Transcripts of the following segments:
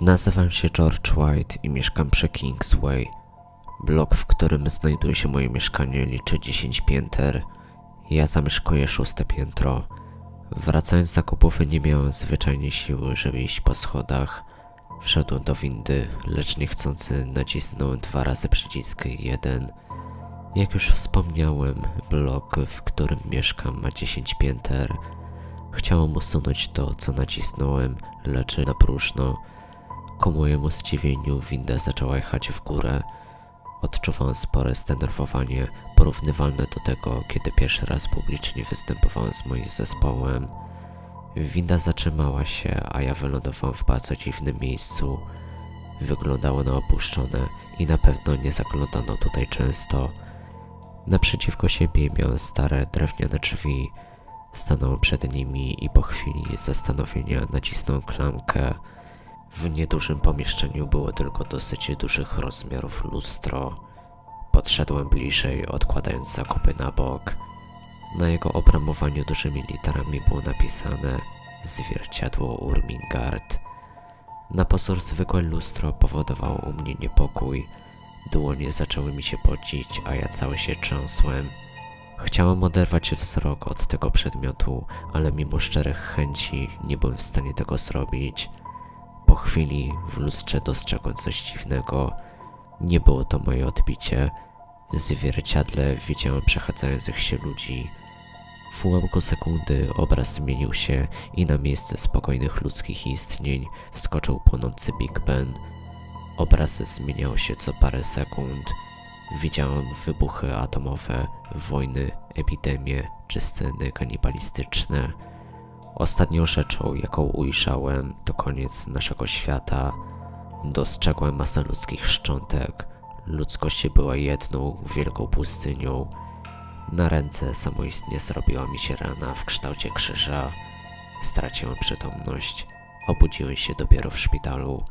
Nazywam się George White i mieszkam przy Kingsway. Blok, w którym znajduje się moje mieszkanie, liczy 10 pięter. Ja zamieszkuję szóste piętro. Wracając z zakupów, nie miałem zwyczajnie siły, żeby iść po schodach. Wszedłem do windy, lecz niechcący nacisnąłem dwa razy przycisk jeden. Jak już wspomniałem, blok, w którym mieszkam, ma 10 pięter. Chciałem usunąć to, co nacisnąłem, lecz na próżno. Ku mojemu zdziwieniu winda zaczęła jechać w górę. Odczuwałem spore zdenerwowanie, porównywalne do tego, kiedy pierwszy raz publicznie występowałem z moim zespołem. Winda zatrzymała się, a ja wylądowałem w bardzo dziwnym miejscu. Wyglądało na opuszczone i na pewno nie zaglądano tutaj często. Naprzeciwko siebie miałem stare drewniane drzwi. Stanąłem przed nimi i po chwili zastanowienia nacisnąłem klamkę. W niedużym pomieszczeniu było tylko dosyć dużych rozmiarów lustro. Podszedłem bliżej, odkładając zakupy na bok. Na jego obramowaniu dużymi literami było napisane Zwierciadło Urmingard. Na pozór zwykłe lustro powodowało u mnie niepokój. Dłonie zaczęły mi się pocić, a ja cały się trząsłem. Chciałem oderwać wzrok od tego przedmiotu, ale mimo szczerych chęci nie byłem w stanie tego zrobić. Po chwili w lustrze dostrzegłem coś dziwnego. Nie było to moje odbicie. W zwierciadle widziałem przechadzających się ludzi. W ułamku sekundy obraz zmienił się i na miejsce spokojnych ludzkich istnień wskoczył płonący Big Ben. Obraz zmieniał się co parę sekund. Widziałem wybuchy atomowe, wojny, epidemie czy sceny kanibalistyczne. Ostatnią rzeczą, jaką ujrzałem, to koniec naszego świata. Dostrzegłem masę ludzkich szczątek. Ludzkość była jedną wielką pustynią. Na ręce samoistnie zrobiła mi się rana w kształcie krzyża. Straciłem przytomność. Obudziłem się dopiero w szpitalu.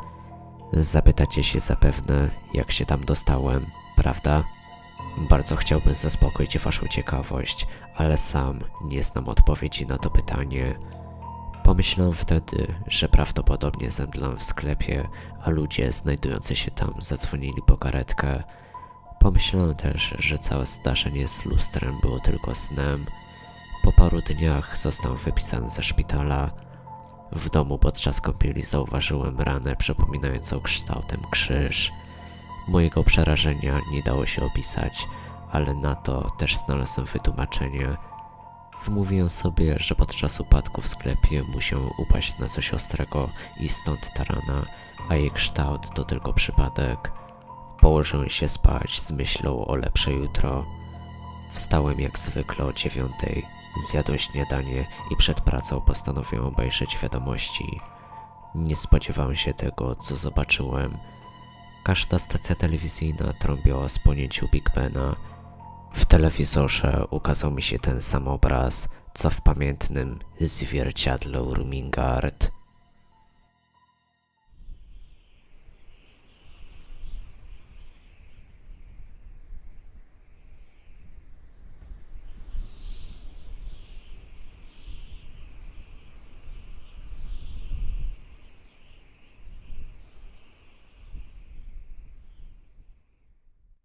Zapytacie się zapewne, jak się tam dostałem, prawda? Bardzo chciałbym zaspokoić waszą ciekawość, ale sam nie znam odpowiedzi na to pytanie. Pomyślałem wtedy, że prawdopodobnie zemdlałem w sklepie, a ludzie znajdujący się tam zadzwonili po karetkę. Pomyślałem też, że całe zdarzenie z lustrem było tylko snem. Po paru dniach zostałem wypisany ze szpitala. W domu podczas kąpieli zauważyłem ranę przypominającą kształtem krzyż. Mojego przerażenia nie dało się opisać, ale na to też znalazłem wytłumaczenie. Wmówiłem sobie, że podczas upadku w sklepie musiał upaść na coś ostrego i stąd ta rana, a jej kształt to tylko przypadek. Położyłem się spać z myślą o lepsze jutro. Wstałem jak zwykle o dziewiątej, zjadłem śniadanie i przed pracą postanowiłem obejrzeć wiadomości. Nie spodziewałem się tego, co zobaczyłem. Każda stacja telewizyjna trąbiła o spłonięciu Big Bena. W telewizorze ukazał mi się ten sam obraz, co w pamiętnym zwierciadle Urmingard.